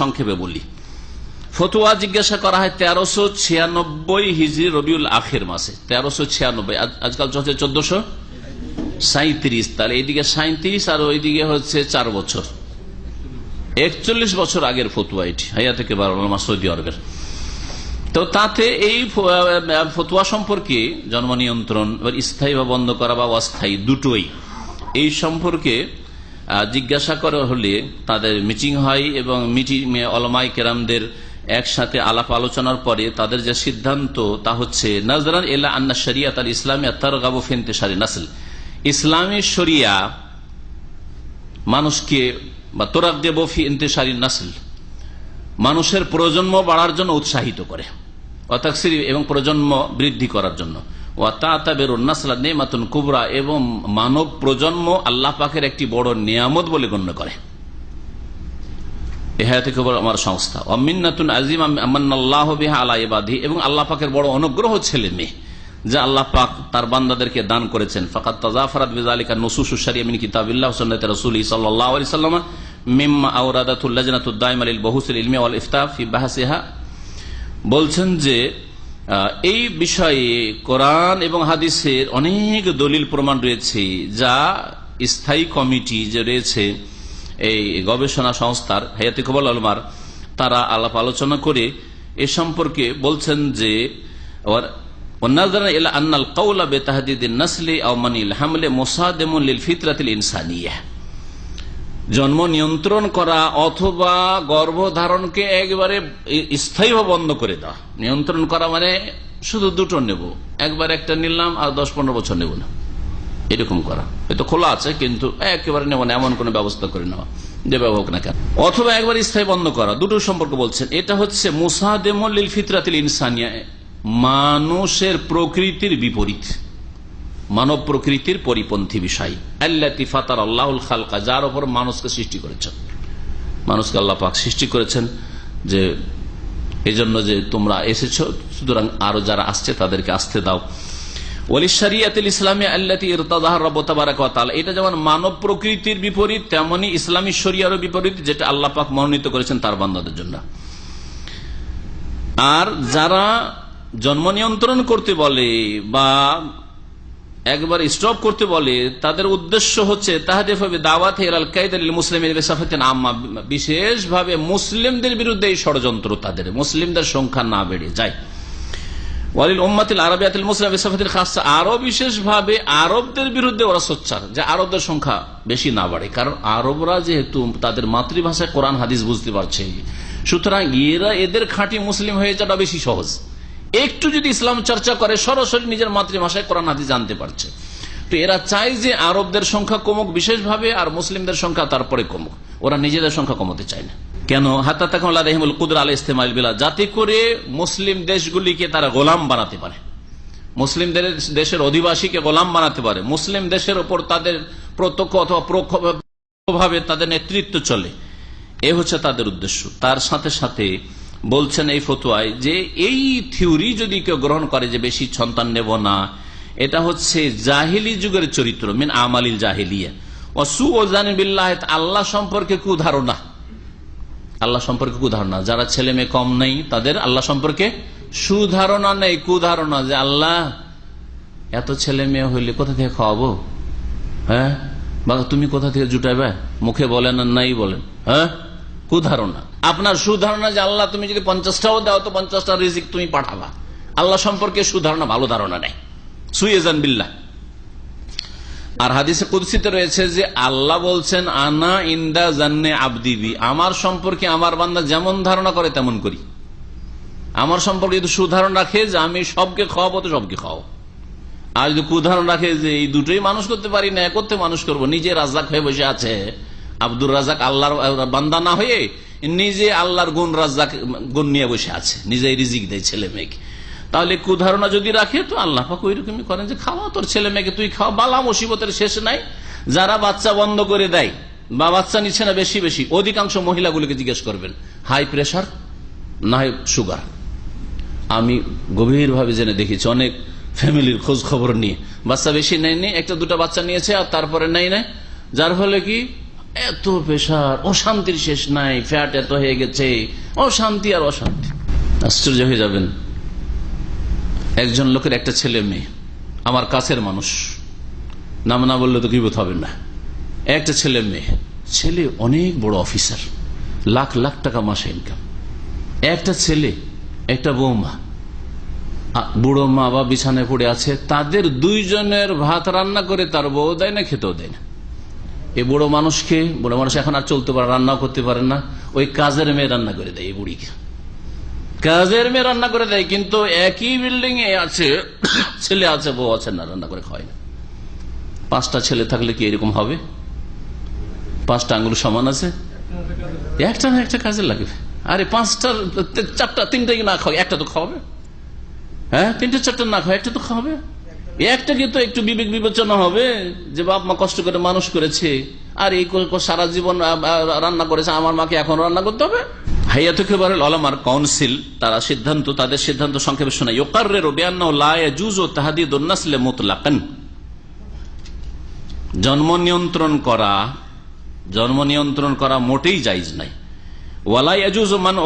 সংক্ষেপে বলি। ফতুয়া জিজ্ঞাসা করা হয় তেরোশো ছিয়ানব্বই রবিউল আখের মাসে। তেরোশো ছিয়ানব্বই। আজকাল চলছে চোদ্দশো সাঁত্রিশ তাহলে এইদিকে সাঁত্রিশ আর ওইদিকে হচ্ছে চার বছর। একচল্লিশ বছর আগের ফতুয়া এটি। হাইয়া থেকে বারোমা সৌদি আরবের। তো তাতে এই ফতুয়া সম্পর্কে জন্ম নিয়ন্ত্রণ স্থায়ী বা বন্ধ করা বা অস্থায়ী দুটোই। এই সম্পর্কে জিজ্ঞাসা করা হলে তাদের মিটিং হয় এবং মিটিং অলমাই কেরামদের একসাথে আলাপ আলোচনার পরে তাদের যে সিদ্ধান্ত তা হচ্ছে, নজরান এলা আন্না শরিয়াত তার ইসলামী আত্মার গাবু ফেন্তেসারি নাসল। ইসলামী শরিয়া মানুষকে বা তোরাক দেবফি ইন্তেসারি নাসল, মানুষের প্রজন্ম বাড়ার জন্য উৎসাহিত করে অতাকসির এবং প্রজন্ম বৃদ্ধি করার জন্য। নেমাতুন কুবরা এবং মানব প্রজন্ম আল্লাহ পাকের একটি বড় নিয়ামত বলে গণ্য করে। আমার সংস্থা। অমিনাতুন আজিম আল্লাহ আলাইবাদী এবং আল্লাহ পাকের বড় অনুগ্রহ ছেলে মেয়ে, যা আল্লাহ পাক তার বান্দাদেরকে দান করেছেন। ফাকাত তাজাফরাত বিজালিকা নসুসুসারি মিন কিতাবিল্লাহ সুন্নাত রাসূল সাল্লাল্লাহু আলাইহি সাল্লাম, মিম্মা আওরাদাতুল লাজনাতুদ দাইমা লিল বহুসিল ইলমি ওয়াল ইফতা ফি বাহসিহা। বলছেন যে এই বিষয়ে কোরআন এবং হাদিসের অনেক দলিল প্রমাণ রয়েছে, যা স্থায়ী কমিটি যে রয়েছে, এই গবেষণা সংস্থার হায়াতি কবল আলমার, তারা আলাপ আলোচনা করে এ সম্পর্কে বলছেন যে আন্নাল কৌলা বেতাহাদিদিন নাসলে আওমানিল হামলে মোসাদেমুল ফিতরাতিল ইনসানিয়া। জন্ম নিয়ন্ত্রণ করা অথবা গর্ভধারণকে একবারে স্থায়ীভাবে বন্ধ করে দেওয়া। নিয়ন্ত্রণ করা মানে শুধু দুটো নেব। একবার একটা নিলাম আর দশ পনেরো বছর নেব না। এরকম করা। হয়তো খোলা আছে, কিন্তু একেবারে নেব না, এমন কোন ব্যবস্থা করে নেওয়া। যে ব্যবহার না কেন। অথবা একবার স্থায়ী বন্ধ করা। দুটো সম্পর্ক বলছেন। এটা হচ্ছে মুসাদেমল্লিল ফিতরাতিল ইনসানিয়া। মানুষের প্রকৃতির বিপরীত। মানব প্রকৃতির পরিপন্থী বিষয়। আল্লাতি ফাতার আল্লাহুল খালকা, যার ওপর মানুষকে সৃষ্টি করেছেন। মানুষকে আল্লাহ পাক সৃষ্টি করেছেন যে এই জন্য যে তোমরা এসেছ, সুতরাং আরও যারা আসছে তাদেরকে আসতে দাও। ইসলামী আল্লাতি এটা যেমন মানব প্রকৃতির বিপরীত, তেমনি ইসলামী শরিয়ারও বিপরীত, যেটা আল্লাহ মনোনীত করেছেন তার বান্দাদের জন্য। আর যারা জন্ম নিয়ন্ত্রণ করতে বলে বা একবার স্টপ করতে বলে, তাদের উদ্দেশ্য হচ্ছে বিশেষভাবে মুসলিমদের বিরুদ্ধে এই ষড়যন্ত্র তাদের, মুসলিমদের সংখ্যা না বেড়ে যায়। আরও বিশেষভাবে আরবদের বিরুদ্ধে ওরা সোচ্চার, যে আরবদের সংখ্যা বেশি না বাড়ে। কারণ আরবরা যেহেতু তাদের মাতৃভাষায় কোরআন, হাদিস বুঝতে পারছে। সুতরাং এরা এদের খাঁটি মুসলিম হয়ে যাওয়াটা বেশি সহজ। একটু যদি ইসলাম চর্চা করে, সরাসরি নিজের মাতৃভাষায় কোরআন, হাদিস জানতে পারছে। তো এরা চায় যে আরবদের সংখ্যা কমুক বিশেষভাবে, আর মুসলিমদের সংখ্যা তারপরে কমুক। ওরা নিজেদের সংখ্যা কমাতে চায় না। কেন? হাতা তখন রহিমুল কুদর আল ইস্তেমাইল বিলা যাতে করে মুসলিম দেশগুলিকে তারা গোলাম বানাতে পারে। মুসলিমদের দেশের অধিবাসীকে গোলাম বানাতে পারে। মুসলিম দেশের ওপর তাদের প্রত্যক্ষ অথবা প্রভাবে তাদের নেতৃত্ব চলে। এ হচ্ছে তাদের উদ্দেশ্য। তার সাথে সাথে বলছেন এই ফতুয়ায় যে এই থিওরি যদি কেউ গ্রহণ করে যে বেশি সন্তান নেব না, এটা হচ্ছে জাহিলি যুগের চরিত্র, মিন আমালিল জাহিলিয়া। ও সু ও জানিবিল্লাহ আল্লাহ সম্পর্কে কুধারণা আল্লাহ সম্পর্কে কুধারণা যারা ছেলে মেয়ে কম নেই, তাদের আল্লাহ সম্পর্কে সুধারণা নেই। কুধারণা যে আল্লাহ, এত ছেলে মেয়ে হইলে কোথা থেকে খাওয়াবো? হ্যাঁ? বা তুমি কোথা থেকে জুটাবে মুখে বলেন আর নাই বলেন। হ্যাঁ? কুধারণা আপনার সুধারণা যে আল্লাহ, তুমি যদি পঞ্চাশটাও দাও, তো পঞ্চাশটা রিজিক তুমি পাঠাবা। আল্লাহ সম্পর্কে সুধারণা, ভালো ধারণা নেই। সুয়েজান বিল্লাহ। আর হাদিসে কুদসিতে রয়েছে যে, আল্লাহ বলছেন, আনা ইন্দা জান্নে আবদিবি আমার সম্পর্কে আমার বান্দা যেমন ধারণা করে, তেমন করি। আমার সম্পর্কে যদি সুধারণ রাখে যে, আমি সবকে খাওয়াবো, তো সবকে খাওয়াবো। আর যদি কুধারণ রাখে যে, এই দুটোই মানুষ করতে পারি না করতে মানুষ করব, নিজে রাজাক হয়ে বসে আছে আব্দুর রাজাক আল্লাহর বান্দা না হয়ে নিজে আল্লাহর গুণ রাজাক গুণ নিয়ে বসে আছে। নিজে রিজিক দেয় ছেলে মেয়েকে। তাহলে কুধারণা যদি রাখে, তো আল্লাহ পাক ওই রকমই করেন যে, খাওয়া তোর ছেলে মেয়েকে, তুই খাওয়া। বালা মুসিবতের শেষ নাই। যারা বাচ্চা বন্ধ করে দেয়, বা বাচ্চা নিচ্ছে না বেশি বেশি, অধিকাংশ মহিলাগুলোকে জিজ্ঞেস করবেন, হাই প্রেশার, না সুগার? আমি গভীরভাবে জেনে দেখেছি অনেক ফ্যামিলির খোঁজ খবর নিয়ে। বাচ্চা বেশি নেয়নি, একটা দুটা বাচ্চা নিয়েছে আর তারপরে নেই। নেয় যার ফলে কি এত প্রেশার অশান্তির শেষ নাই ফ্যাট এত হয়ে গেছে। অশান্তি আর অশান্তি। আশ্চর্য হয়ে যাবেন। একজন লোকের একটা ছেলে মেয়ে, আমার কাছের মানুষ। নাম না বললে তো কি হবে না। একটা ছেলে মেয়ে। ছেলে অনেক বড় অফিসার, লাখ লাখ টাকা মাসে ইনকাম একটা ছেলে, একটা বৌমা। বুড়ো মা বা বিছানায় পড়ে আছে, তাদের দুইজনের ভাত রান্না করে তার বউ দেয় না, খেতেও দেয় না। এই বুড়ো মানুষকে, বুড়ো মানুষ এখন আর চলতে পারে, রান্নাও করতে পারে না। ওই কাজের মেয়ে রান্না করে দেয় এই বুড়িকে। কাজের মেয়ে রান্না করে দেয়, কিন্তু একই বিল্ডিং এ আছে, ছেলে আছে, বউ আছে, না রান্না করে খাওয়ায় না। পাঁচটা ছেলে থাকলে কি এরকম হবে? পাঁচটা আঙ্গুল সমান আছে? একটা না একটা কাজে লাগবে। আরে পাঁচটার চারটা তিনটা না খাওয়া একটা তো খাওয়াবে। হ্যাঁ তিনটে চারটে না খাওয়া একটা তো খাওয়াবে। একটাকে তো একটু বিবেক বিবেচনা হবে, যে বাপ মা কষ্ট করে মানুষ করেছে, আর এই সারা জীবন রান্না করেছে, আমার মাকে এখন রান্না করতে হবে? কাউন্সিল, তারা সিদ্ধান্ত, তাদের সিদ্ধান্ত সংক্ষেপে শোনায় ও জন্ম নিয়ন্ত্রণ করা, জন্ম নিয়ন্ত্রণ করা মোটেই নাই। মান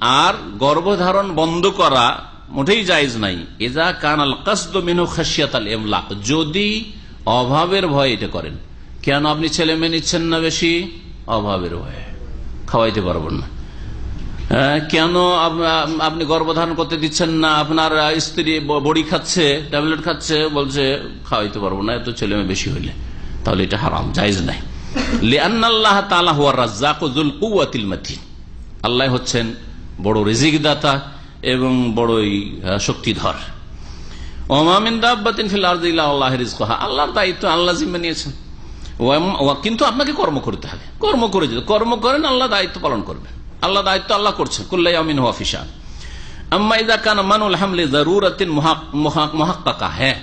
আর গর্ভধারণ বন্ধ করা মোটেই জায়জ নাই। এজা কান আল কাসদ মিনু খাসিয়াত আল এমলাক যদি অভাবের ভয় এটা করেন। কেন আপনি ছেলে মেয়ে নিচ্ছেন না বেশি? অভাবের ভয়ে। খাওয়াইতে পারবেন না। হ্যাঁ, কেন আপনি গর্ভধারণ করতে দিচ্ছেন না? আপনার স্ত্রী বড়ি খাচ্ছে ট্যাবলেট খাচ্ছে বলছে খাওয়াইতে পারব না এত ছেলে মেয়ে বেশি হইলে। তাহলে এটা হারাম জায়জ নাই। আল্লাহ হচ্ছেন বড় রিজিক দাতা এবং বড়ই শক্তিধর। আল্লাহর দায়িত্ব আল্লাহ জিম্মে নিয়েছেন। কিন্তু আপনাকে কর্ম করতে হবে। কর্ম করে যেতে কর্ম করেন, আল্লাহ দায়িত্ব পালন করবেন। আল্লাহ দায়িত্ব আল্লাহ করছেন। কুল্লাই আমিন হ্যাঁ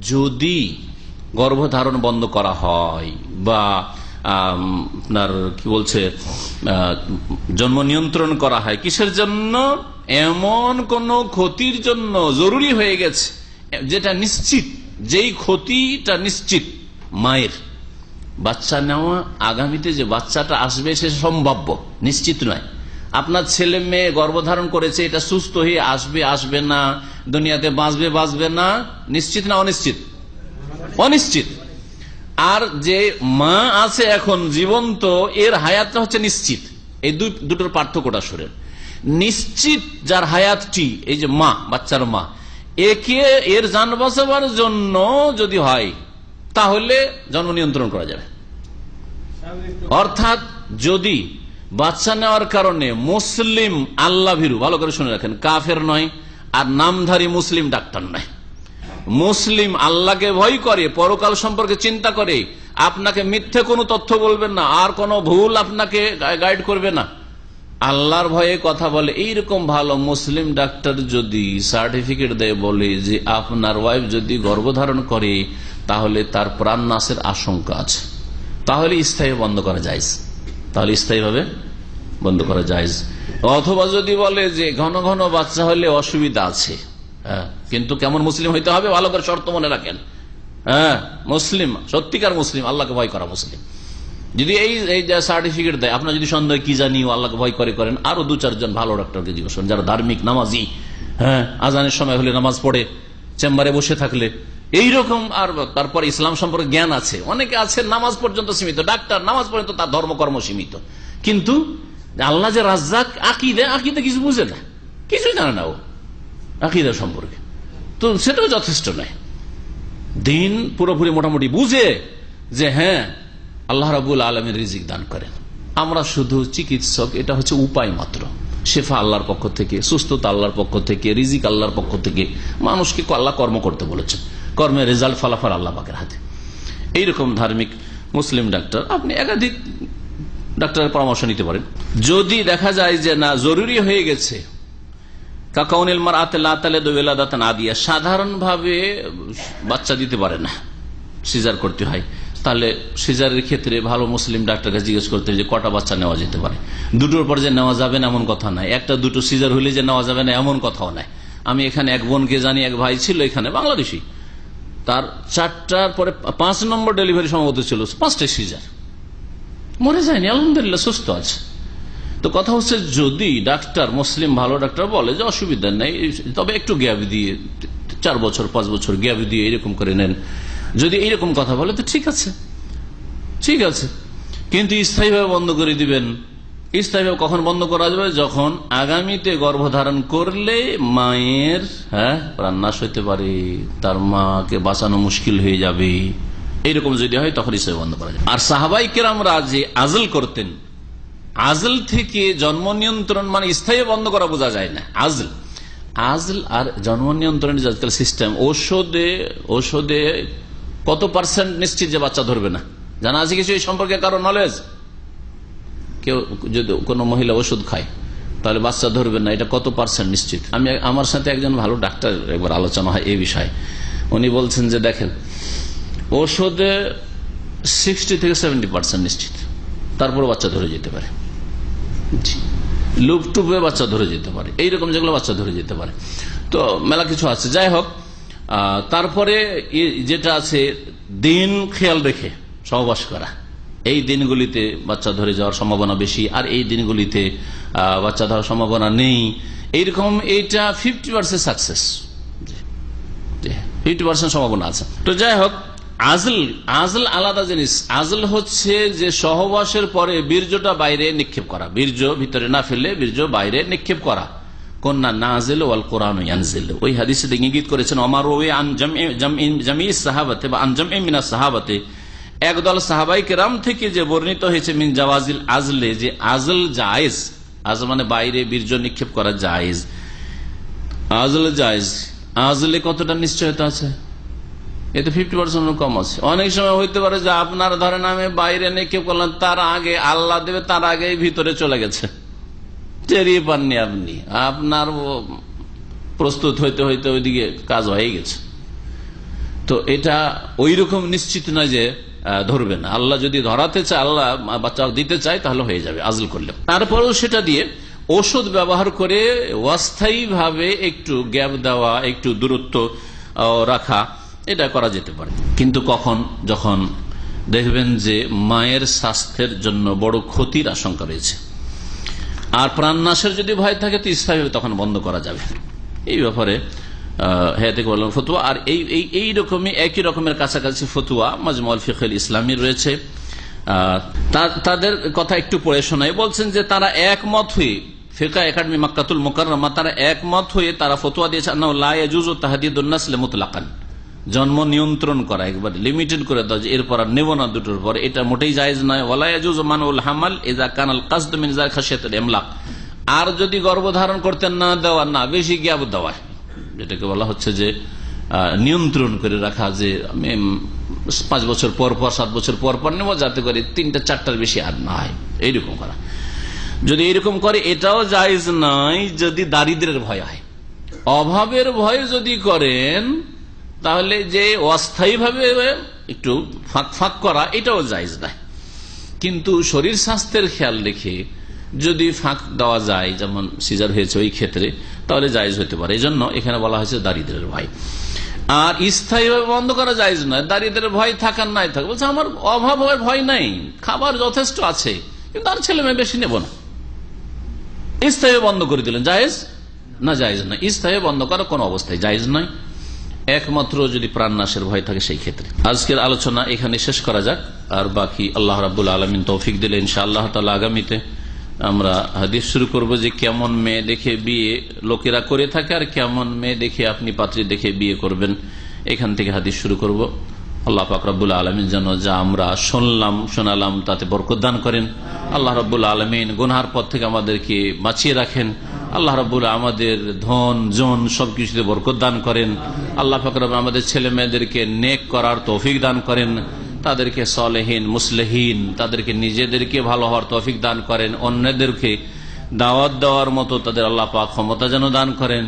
যদি গর্ভধারণ বন্ধ করা হয় বা আপনার কি বলছে জন্ম নিয়ন্ত্রণ করা হয়। কিসের জন্য? এমন কোন ক্ষতির জন্য জরুরি হয়ে গেছে, যেটা নিশ্চিত, যেই ক্ষতিটা নিশ্চিত, মায়ের। বাচ্চা নেওয়া, আগামীতে যে বাচ্চাটা আসবে, সে সম্ভাব্য, নিশ্চিত নয়। আপনার ছেলে মেয়ে গর্ভধারণ করেছে, এটা সুস্থ হয়ে আসবে আসবে না, দুনিয়াতে বাঁচবে বাঁচবে না, নিশ্চিত না অনিশ্চিত? অনিশ্চিত। আর যে মা আছে এখন জীবন্ত, এর হায়াতটা হচ্ছে নিশ্চিত। এই দুটোর পার্থক্যটা শোনেন। নিশ্চিত যার হায়াতটি, এই যে মা, বাচ্চার মা, একে এর যান বাঁচাবার জন্য যদি হয়, তাহলে জন্ম নিয়ন্ত্রণ করা যাবে। অর্থাৎ যদি বাচ্চা নেওয়ার কারণে মুসলিম আল্লাহ ভীরু, ভালো করে শুনে রাখেন, কাফের নয়, আর নামধারী মুসলিম ডাক্তার নয়। মুসলিম আল্লাহকে ভয় করে পরকাল সম্পর্কে চিন্তা করে আপনাকে মিথ্যে কোনো তথ্য বলবেন না আর কোনো ভুল আপনাকে গাইড করবে না। আল্লাহর ভয়ে কথা বলে এইরকম ভালো মুসলিম ডাক্তার যদি সার্টিফিকেট দেয় বলে যে আপনার ওয়াইফ যদি গর্ভধারণ করে তাহলে তার প্রাণ নাশের আশঙ্কা আছে। তাহলে স্থায়ী বন্ধ করা যায় তাহলে স্থায়ীভাবে বন্ধ করা যায় অথবা যদি বলে যে ঘন ঘন বাচ্চা হলে অসুবিধা আছে হ্যাঁ, কিন্তু কেমন মুসলিম হইতে হবে? ভালো করে শর্ত মনে রাখেন। হ্যাঁ মুসলিম, সত্যিকার মুসলিম, আল্লাহকে ভয় করা মুসলিম। যদি এই সার্টিফিকেট দেয়, আপনার যদি সন্দেহ কি জানি আল্লাহকে ভয় করে করেন, আরও দু চারজন ভালো ডাক্তারকে জিজ্ঞেস করেন, যারা ধার্মিক, নামাজি হ্যাঁ আজানের সময় হলে নামাজ পড়ে, চেম্বারে বসে থাকলে। এইরকম আর তারপর ইসলাম সম্পর্কে জ্ঞান আছে। অনেকে আছে, নামাজ পর্যন্ত সীমিত, ডাক্তার, নামাজ পর্যন্ত তার ধর্মকর্ম সীমিত। কিন্তু আল্লাহ যে রাজ্জাক আকিদে আকিদে কিছু বুঝে না। কিছুই জানে না ও, আকিদা সম্পর্কে। তো সেটাও যথেষ্ট নয়। দিন পুরোপুরি মোটামুটি বুঝে যে হ্যাঁ আল্লাহ রাবুল আলমের রিজিক দান করেন। আমরা শুধু চিকিৎসক, এটা হচ্ছে উপায় মাত্র। শেফা আল্লাহর পক্ষ থেকে, সুস্থতা আল্লাহর পক্ষ থেকে, রিজিক আল্লাহর পক্ষ থেকে, মানুষকে আল্লাহ কর্ম করতে বলেছেন। কর্মের রেজাল্ট, ফলাফল আল্লাহ পাকের হাতে। এইরকম ধার্মিক মুসলিম ডাক্তার, আপনি একাধিক ডাক্তারের পরামর্শ নিতে পারেন। যদি দেখা যায় যে না, জরুরি হয়ে গেছে কাকাউনিল মার আতলে দোয়েলাদাত না দিয়া সাধারণভাবে বাচ্চা দিতে পারে না, সিজার করতে হয়। তাহলে সিজারের ক্ষেত্রে ভালো মুসলিম ডাক্তারকে জিজ্ঞেস করতে যে কটা বাচ্চা নেওয়া যেতে পারে। দুটোর পর যে নেওয়া যাবে না এমন কথা নাই। একটা দুটো সিজার হলে যে নেওয়া যাবে না এমন কথাও নাই। আমি এখানে এক বোনকে জানি, এক ভাই ছিল এখানে বাংলাদেশি। তার চারটার পরে পাঁচ নম্বর ডেলিভারি সম্ভবত ছিল পাঁচটা সিজার। মরে যায়নি, আলহামদুলিল্লাহ সুস্থ আছে। তো কথা হচ্ছে যদি ডাক্তার, মুসলিম ভালো ডাক্তার বলে যে অসুবিধা নেই, তবে একটু গ্যাপ দিয়ে, চার বছর, পাঁচ বছর গ্যাপ দিয়ে এরকম করে নেন। যদি এইরকম কথা বলে, তো ঠিক আছে। ঠিক আছে। কিন্তু স্থায়ীভাবে বন্ধ করে দিবেন। স্থায়ীভাবে কখন বন্ধ করা যাবে? যখন আগামীতে গর্ভধারণ করলে মায়ের হ্যাঁ প্রাণনাশ হইতে পারে, তার মাকে বাঁচানো মুশকিল হয়ে যাবে। এইরকম যদি হয়, তখন স্থায়ী বন্ধ করা যাবে। আর সাহাবাই কেরামরা যে আজল করতেন আজল থেকে জন্ম নিয়ন্ত্রণ মানে স্থায়ী বন্ধ করা বোঝা যায় না। আজল। আজল আর জন্ম নিয়ন্ত্রণের আজকাল সিস্টেম ঔষধে ঔষধে কত পার্সেন্ট নিশ্চিত যে বাচ্চা ধরবে না? জানা আছে কিছু এই সম্পর্কে কারও নলেজ কেউ যদি কোনো মহিলা ওষুধ খায়, তাহলে বাচ্চা ধরবে না, এটা কত পার্সেন্ট নিশ্চিত? আমি আমার সাথে একজন ভালো ডাক্তার একবার আলোচনা হয় এই বিষয়ে। উনি বলছেন যে দেখেন ওষুধে সিক্সটি থেকে সেভেন্টি পার্সেন্ট নিশ্চিত। তারপরে বাচ্চা ধরে যেতে পারে। লুপ টুপে বাচ্চা ধরে যেতে পারে। এইরকম যেগুলো বাচ্চা ধরে যেতে পারে। তো মেলা কিছু আছে। যাই হোক তারপরে যেটা আছে, দিন খেয়াল রেখে সহবাস করা। এই দিনগুলিতে বাচ্চা ধরে যাওয়ার সম্ভাবনা বেশি, আর এই দিনগুলিতে বাচ্চা ধরার সম্ভাবনা নেই। এইরকম এইটা fifty percent success fifty percent সম্ভাবনা আছে। তো যাই হোক আজল আজল আলাদা জিনিস। আজল হচ্ছে যে সহবাসের পরে বীর্যটা বাইরে নিক্ষেপ করা। বীর্য ভিতরে না ফেললে বীর্য বাইরে নিক্ষেপ করা। কন্যা নাজেল ওয়াল কোরআন ইয়ানজিল। ওই হাদিসে ইঙ্গিত করেছেন অমার ওয়ে জামি সাহাবাতে বা আনজাম মিনা সাহাবাতে। একদল সাহাবাই কেরাম থেকে যে বর্ণিত হয়েছে, মিন জাওয়াজিল আজলে যে আজল জায়েজ। আজল মানে বাইরে বীর্য নিক্ষেপ করা জায়েজ। আজলে জায়েজ। আজলে কতটা নিশ্চয়তা আছে? এতে ফিফটি পার্সেন্ট কম আছে। অনেক সময় হইতে পারে যে আপনার ধরেন আমি বাইরে নিক্ষেপ করলাম, তার আগে আল্লাহ দেবে, তার আগে ভিতরে চলে গেছে। টেরিয়ে পাননি আপনি। আপনার প্রস্তুত হইতে হইতে ওইদিকে কাজ হয়ে গেছে। তো এটা ওই রকম নিশ্চিত নয় যে ধরবে না। আল্লাহ যদি ধরাতে চায়, আল্লাহ বাচ্চা দিতে চায়, তাহলে হয়ে যাবে আজল করলে। তারপরেও সেটা দিয়ে ওষুধ ব্যবহার করে অস্থায়ী ভাবে একটু গ্যাপ দেওয়া, একটু দূরত্ব রাখা এটা করা যেতে পারে। কিন্তু কখন? যখন দেখবেন যে মায়ের স্বাস্থ্যের জন্য বড় ক্ষতির আশঙ্কা রয়েছে। আর প্রাণনাশের যদি ভয় থাকে, তো স্থায়ীভাবে তখন বন্ধ করা যাবে। এই ব্যাপারে হ্যাঁ ফতুয়া। আর এই এই এই রকমই, একই রকমের কাছাকাছি ফতুয়া মাজমল ফিখল ইসলামী রয়েছে। তাদের কথা একটু পড়ে শোনাই। বলছেন যে তারা একমত হয়ে, ফিকা একাডেমি মাক্কাতুল মোকাররমা, তারা একমত হয়ে তারা ফতুয়া দিয়েছে লাজুজ ও তাহাদিদুল্নাসলে মুতলাকান। জন্ম নিয়ন্ত্রণ করা, একবার লিমিটেড করে দাও যে এরপর আর নেব না দুটোর পর। এটা মোটেই জায়জ নয়। ওলায়াজুজ মানুল হামাল এজা কানাল কাসদ মিনজার খাসিয়াতুল এমলাক আর যদি গর্ভধারণ করতে না দেওয়া, না বেশি জ্ঞাপ দেওয়া যেটাকে বলা হচ্ছে যে নিয়ন্ত্রণ করে রাখা, যে পাঁচ বছর পর পর, সাত বছর পর পর নেব, যাতে করে তিনটা চারটার বেশি আর না হয়। এইরকম করা। যদি এরকম করে, এটাও জায়েজ নয় যদি দারিদ্রের ভয় হয়। অভাবের ভয় যদি করেন তাহলে যে অস্থায়ীভাবে একটু ফাঁক ফাঁক করা, এটাও জায়জ নয়। কিন্তু শরীর স্বাস্থ্যের খেয়াল রেখে যদি ফাঁক দেওয়া যায়, যেমন সিজার হয়েছে ওই ক্ষেত্রে, তাহলে জায়জ হতে পারে। এই জন্য এখানে বলা হয়েছে দারিদ্রের ভয়। আর স্থায়ীভাবে বন্ধ করা যায় নয়। দারিদ্রের ভয় থাকার নাই থাকে। বলছে, আমার অভাব হওয়ার ভয় নাই। খাবার যথেষ্ট আছে, কিন্তু আর ছেলে মেয়ে বেশি নেব না। স্থায়ী বন্ধ করে দিলেন। জায়েজ? না জায়েজ না স্থায়ী বন্ধ করা কোনো অবস্থায় জায়েজ নয়। একমাত্র যদি প্রাণনাশের ভয় থাকে সেই ক্ষেত্রে। আজকের আলোচনা এখানে শেষ করা যাক, আর বাকি আল্লাহ রাবুল আলমিন তৌফিক দিলে ইনশা আল্লাহ তালা আগামীতে আমরা হাদিস শুরু করব যে কেমন মেয়ে দেখে বিয়ে লোকেরা করে থাকে আর কেমন মেয়ে দেখে আপনি পাত্রী দেখে বিয়ে করবেন। এখান থেকে হাদিস শুরু করব। আল্লাহ পাক রব্বুল আলমিন যেন যা আমরা শুনলাম, শোনালাম তাতে বরকত দান করেন। আল্লাহ রব্বুল আলমিন গুনহার পথ থেকে আমাদেরকে বাঁচিয়ে রাখেন। আল্লাহ রব্বুল আমাদের ধন, জন সবকিছুতে বরকত দান করেন। আল্লাহ ফাকর আমাদের ছেলে মেয়েদেরকে নেক করার তৌফিক দান করেন। তাদেরকে সলেহীন, মুসলেহীন, তাদেরকে নিজেদেরকে ভালো হওয়ার তৌফিক দান করেন। অন্যদেরকে দাওয়াত দেওয়ার মতো তাদের আল্লাহ পাক ক্ষমতা যেন দান করেন।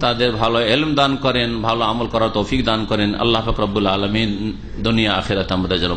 তাদের ভালো এলম দান করেন, ভালো আমল করার তৌফিক দান করেন। আল্লাহ ফাকরাবুল আলমিন দুনিয়া, আখেরাত আমরা যেন